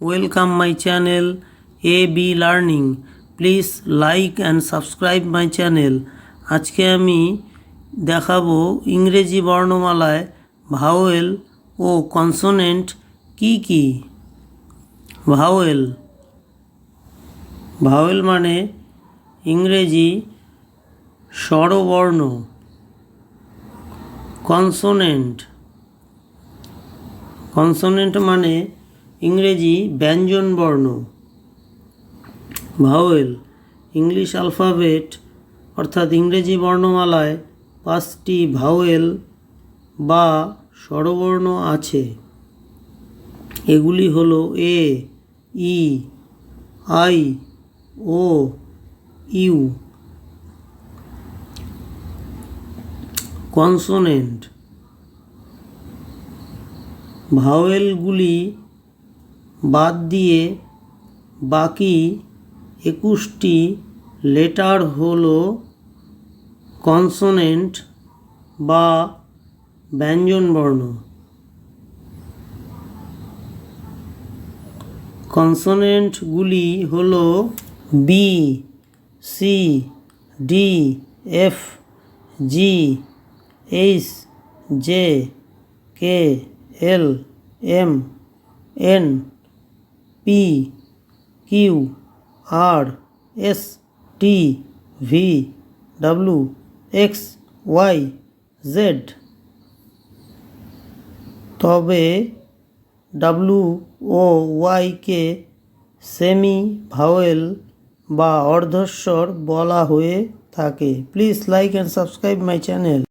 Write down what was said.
Welcome channel A B learning please like and subscribe my channel আজকে আমি দেখাবো ইংরেজি বর্ণমালায় ভাওয়েল ও কনসোনেন্ট কি কি? ভাওয়েল ভাওয়েল মানে ইংরেজি স্বরবর্ণ। কনসোনেন্ট কনসোনেন্ট মানে ইংরেজি ব্যঞ্জন বর্ণ। ভাওয়েল, ইংলিশ অ্যালফাবেট অর্থাৎ ইংরেজি বর্ণমালায় পাঁচটি ভাওয়েল বা স্বরবর্ণ আছে। এগুলি হলো A, E, I, O, U. Consonant. ভাওয়েলগুলি বাদ দিয়ে বাকি একুশটি লেটার হলো কনসোনেন্ট বা ব্যঞ্জনবর্ণ। কনসোনেন্টগুলি হলো B C D F G H J K L M N P Q R S T V W X Y Z তবে ডাব্লু ও ওয়াইকে সেমি ভাওয়েল বা অর্ধস্বর বলা হয়ে থাকে please like and subscribe my channel